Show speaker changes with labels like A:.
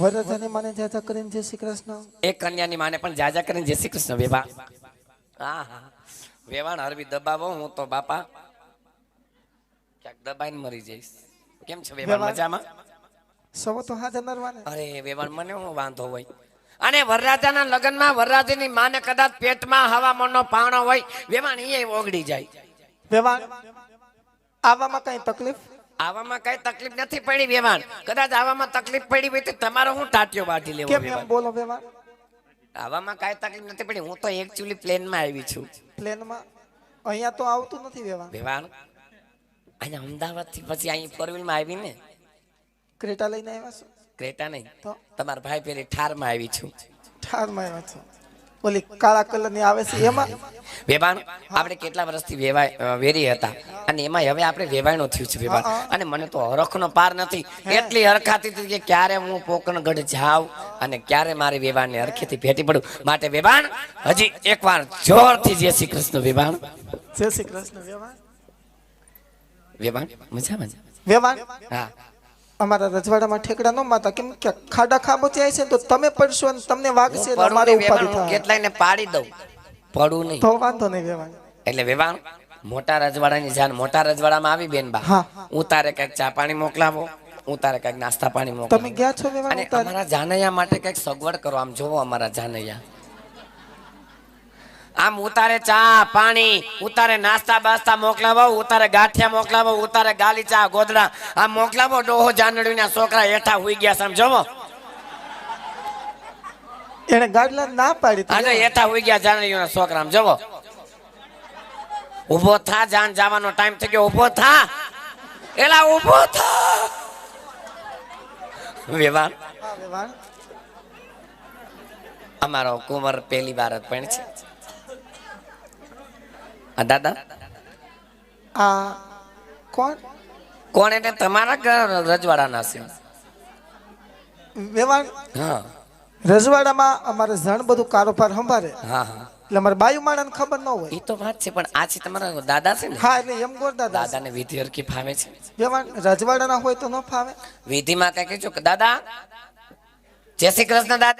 A: વરરાજાની માને જાજા કરીને જય શ્રી કૃષ્ણ.
B: એક કન્યાની માને પણ જાજા કરીને જય શ્રી કૃષ્ણ વેવા. હા હા વેવાણ હરવી દબાવો હું તો બાપા. ક્યાંક દબાઈને મરી જઈશ. કેમ છે વેવાણ? મજામાં?
A: સૌ તો હાજર નરવાને
B: અરે વેવાણ મને હું વાંધો હોય? અને વરરાજાના લગ્નમાં વરરાજીની માને કદાચ પેટમાં હવામાનનો પાણો હોય વેવાણ એ ઓગળી જાય.
A: વેવાણ આવવામાં કઈ તકલીફ?
B: આવામાં કઈ તકલીફ નથી પડી વેવાણ. કદાચ આવામાં તકલીફ પડી હોય તો તમારો હું ટાટિયો બાટી લેવો
A: કેમ એમ બોલો વેવાણ?
B: આવામાં કઈ તકલીફ નથી પડી. હું તો એકચ્યુઅલી પ્લેનમાં આવી છું.
A: પ્લેનમાં અહીંયા તો આવતું નથી વેવાન
B: વેવાણ? અહીંયા અમદાવાદથી પછી અહીં ફોર વ્હીલમાં આવી ને
A: ક્રેટા લઈને આવ્યા છો?
B: ક્રેટા નહીં.
A: તો?
B: તમારા ભાઈ પેલી ઠારમાં આવી છું.
A: ઠારમાં આવ્યા છો. ઓલી કાળા કલરની આવે છે. એમાં
B: વેવાણ આપણે કેટલા વર્ષથી વેવાય વેરી હતા. અને એમાં હવે આપણે વેવાયનો થયું છે વેવાણ. અને મને તો હરખનો પાર નથી. એટલી હરખાતી હતી કે ક્યારે હું પોકણગઢ જાઉં અને ક્યારે મારી વેવાણને હરખેથી ભેટી પડું. માટે વેવાણ હજી એકવાર જોરથી જય શ્રી કૃષ્ણ વેવાણ
A: જય શ્રી કૃષ્ણ વેવાણ
B: વેવાણ મજા મજા
A: વેવાણ
B: હા.
A: અમારા રજવાડામાં ઠેકડા નો માતા કેમ કે ખાડા ખાબોચી છે તો તમે પડશો અને તમને વાગશે
B: તમારે
A: એટલે
B: પડું
A: અમારે
B: નહીં
A: ઉપાધિ
B: વેવાણ હું પાડી દઉં. પડું નહીં.
A: તો વાંધો નહીં વેવાણ.
B: એટલે વેવાણ મોટા રજવાડાની જાન મોટા રજવાડામાં આવી બેન બા.
A: હું.
B: તારે કંઈક ચા પાણી મોકલાવો હું તારે કંઈક નાસ્તા પાણી મોકલાવો.
A: તમે ગયા છો વેવાણ
B: અને અમારા જાનૈયા માટે કંઈક સગવડ કરો આમ જોવો અમારા જાનૈયા. આમ ઉતારે ચા પાણી ઉતારે નાસ્તા બાસ્તા મોકલાવો ઉતારે ગાંઠિયા મોકલાવો ઉતારે ગાલી ચા ગોદડા. આમ મોકલાવો ડોહો જાનડીના છોકરા હેઠા હુઈ ગયા છે આમ જોવો.
A: એને ગાડલા ના પાડી
B: આજે હોઈ હુઈ ગયા જાનડીના છોકરા જવો જોવો ઊભો થા જાન જવાનો ટાઈમ થઈ ગયો. ઊભો થા. એલા ઊભો થા. વેવાણ.
A: વેવાણ.
B: અમારો કુંવર પહેલી વાર જ પણ છે. આ દાદા?
A: આ કોણ?
B: કોણ એટલે તમારા રજવાડાના છે.
A: વેવાણ?
B: હા.
A: રજવાડામાં અમારે જણ બધું કારોબાર સંભાળે.
B: હા હા.
A: એટલે અમારે બાયુ માણસને ખબર ન હોય.
B: એ તો વાત છે પણ આ છે તમારા દાદા છે ને?
A: હા એટલે એમ ગોર દાદા
B: દાદાને વિધિ હરકી ફાવે છે?
A: વેવાણ રજવાડાના હોય તો ન ફાવે.
B: વિધિમાં કઈ કહેજો કે દાદા જય શ્રી કૃષ્ણ દાદા.